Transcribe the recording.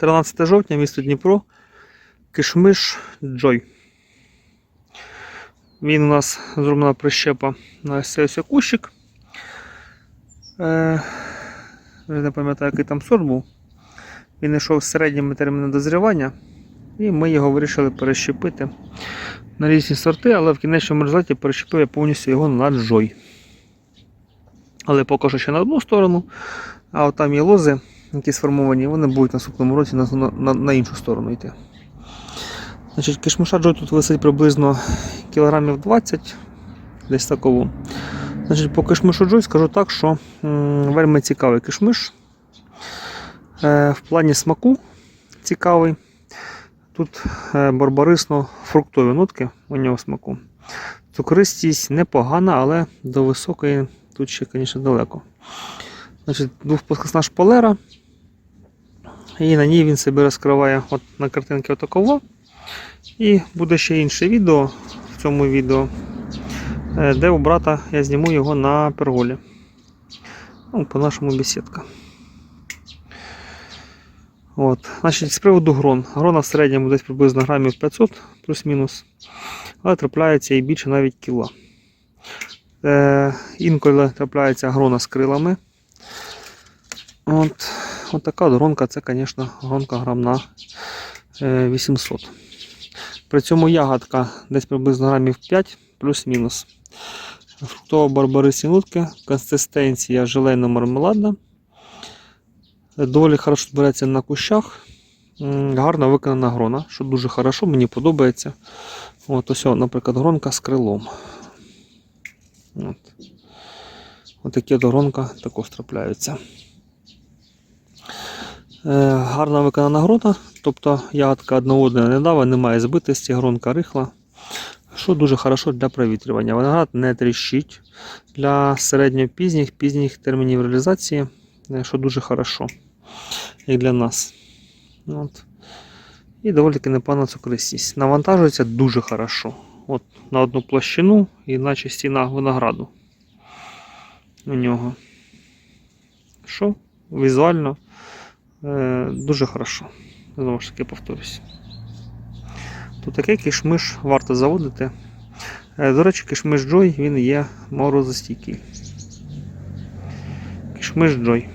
13 жовтня, місто Дніпро, кишмиш Джой. Він у нас зроблена прищепа на ось цей кущик. Е, не пам'ятаю, який там сорт був. Він йшов з середніми терміном дозрівання, і ми його вирішили перещепити на різні сорти, але в кінечному результаті перещепив я повністю його на Джой. Але поки що ще на одну сторону, а от там є лози, які сформовані, вони будуть наступному році на, на, на іншу сторону йти. Значить, кишмиша Джой тут висить приблизно кілограмів 20, десь такову. Значить, по кишмишу Джой скажу так, що м, вельми цікавий кишмиш. Е, в плані смаку цікавий. Тут е, барбарисно-фруктові нотки у нього смаку. Цукристість непогана, але до високої тут ще, звісно, далеко. Значить, двохплоскосна шпалера. І на ній він себе розкриває от на картинці отаково. І буде ще інше відео в цьому відео, е, де у брата я зніму його на перголі. Ну, по-нашому бесідка. От. Значить, з приводу грон. Грона в середньому десь приблизно грамів 500 плюс-мінус. Але трапляється і більше навіть кіла. Е, інколи трапляється грона з крилами. От, от така от це, звісно, гронка грам на е, 800. При цьому ягодка десь приблизно грамів 5 плюс-мінус. Фруктово барбарисні нутки, консистенція желейно-мармеладна. Доволі хорошо збирається на кущах. Гарно виконана грона, що дуже хорошо, мені подобається. От ось, наприклад, гронка з крилом. От. От такі от гронка також трапляються. Е, гарно виконана грона, тобто ягодка одногодна не дава, немає збитості, гронка рихла. Що дуже хорошо для провітрювання. Виноград не тріщить для середньопізніх пізніх термінів реалізації, е, що дуже хорошо, як для нас. От. І доволі таки непогана цукристість. Навантажується дуже хорошо. От на одну площину, і наче стіна винограду у нього. Що? Візуально дуже хорошо. Знову ж таки повторюсь. Тут такий кишмиш варто заводити. Е, До речі, кишмиш Джой він є морозостійкий. Кишмиш Joy.